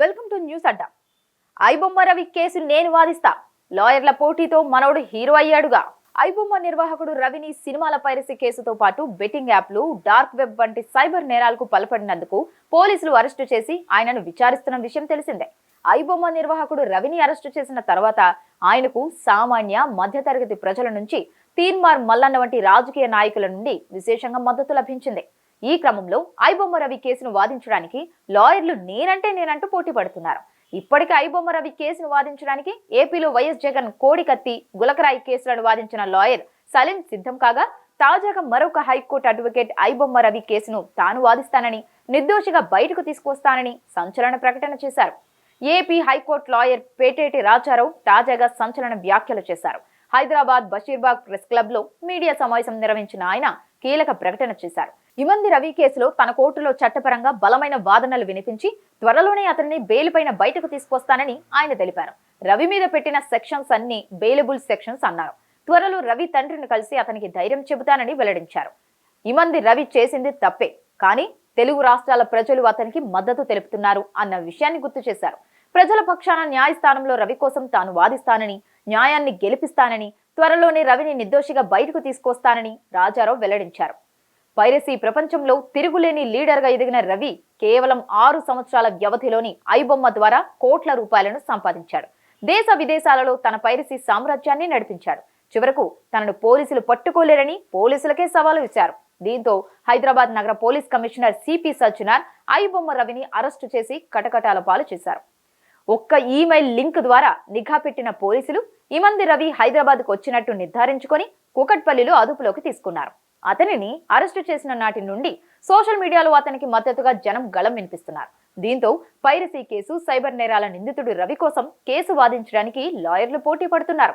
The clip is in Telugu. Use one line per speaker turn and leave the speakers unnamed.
Welcome to news Adda. IBomma Ravi case నేను వాదిస్తా. లాయర్ల పోటీతో మనోడు హీరో అయ్యాడుగా. ఐబొమ్మ నిర్వాహకుడు రవిని సినిమాల పైరసీ కేసుతో పాటు బెట్టింగ్ యాప్లు డార్క్ వెబ్ వంటి సైబర్ నేరాలకు పాల్పడినందుకు పోలీసులు అరెస్టు చేసి ఆయనను విచారిస్తున్న విషయం తెలిసిందే. ఐబొమ్మ నిర్వాహకుడు రవిని అరెస్టు చేసిన తర్వాత ఆయనకు సామాన్య మధ్యతరగతి ప్రజల నుంచి తీన్మార్ మల్లన్న వంటి రాజకీయ నాయకుల నుండి విశేషంగా మద్దతు లభించింది. ఈ క్రమంలో ఐబొమ్మ రవి కేసును వాదించడానికి లాయర్లు నేనంటే నేనంటూ పోటీ పడుతున్నారు. ఇప్పటికే ఐబొమ్మ రవి కేసును వాదించడానికి ఏపీలో వైఎస్ జగన్ కోడికత్తి గులకరాయి కేసులను వాదించిన లాయర్ సలీం సిద్ధం కాగా తాజాగా మరొక హైకోర్టు అడ్వకేట్ ఐబొమ్మ రవి కేసును తాను వాదిస్తానని నిర్దోషిగా బయటకు తీసుకొస్తానని సంచలన ప్రకటన చేశారు. AP high court lawyer Peteti Rajarao తాజాగా సంచలన వ్యాఖ్యలు చేశారు. హైదరాబాద్ బషీర్బాగ్ ప్రెస్ క్లబ్లో మీడియా సమావేశం నిర్వహించిన ఆయన కీలక ప్రకటన చేశారు. ఇమంది రవి కేసులో తన కోర్టులో చట్టపరంగా బలమైన వాదనలు వినిపించి త్వరలోనే అతనిని బెయిల్పైన బయటకు తీసుకొస్తానని ఆయన తెలిపారు. రవి మీద పెట్టిన సెక్షన్స్ అన్ని బెయిలబుల్ సెక్షన్స్ అన్నారు. త్వరలో రవి తండ్రిని కలిసి అతనికి ధైర్యం చెబుతానని వెల్లడించారు. ఇమంది రవి చేసింది తప్పే కానీ తెలుగు రాష్ట్రాల ప్రజలు అతనికి మద్దతు తెలుపుతున్నారు అన్న విషయాన్ని గుర్తు చేశారు. ప్రజల పక్షాన న్యాయస్థానంలో రవి కోసం తాను వాదిస్తానని న్యాయాన్ని గెలిపిస్తానని త్వరలోనే రవిని నిర్దోషిగా బయటకు తీసుకొస్తానని రాజారావు వెల్లడించారు. పైరసీ ప్రపంచంలో తిరుగులేని లీడర్గా ఎదిగిన రవి కేవలం ఆరు సంవత్సరాల వ్యవధిలోని ఐబొమ్మ ద్వారా కోట్ల రూపాయలను సంపాదించాడు. దేశ విదేశాలలో తన పైరసీ సామ్రాజ్యాన్ని నడిపించాడు. చివరకు తనను పోలీసులు పట్టుకోలేరని పోలీసులకే సవాలు ఇచ్చారు దీంతో హైదరాబాద్ నగర police commissioner CP Sajjanar iBomma రవిని అరెస్టు చేసి కటకటాల పాలు చేశారు. ఒక్క ఈమెయిల్ లింక్ ద్వారా నిఘా పెట్టిన పోలీసులు ఇమంది రవి హైదరాబాద్కు వచ్చినట్టు నిర్ధారించుకొని కుకట్పల్లిలో అదుపులోకి తీసుకున్నారు. అతనిని అరెస్టు చేసిన నాటి నుండి సోషల్ మీడియాలో అతనికి మద్దతుగా జనం గళం వినిపిస్తున్నారు. దీంతో పైరసీ కేసు సైబర్ నేరాల నిందితుడు రవి కోసం కేసు వాదించడానికి లాయర్లు పోటీ పడుతున్నారు.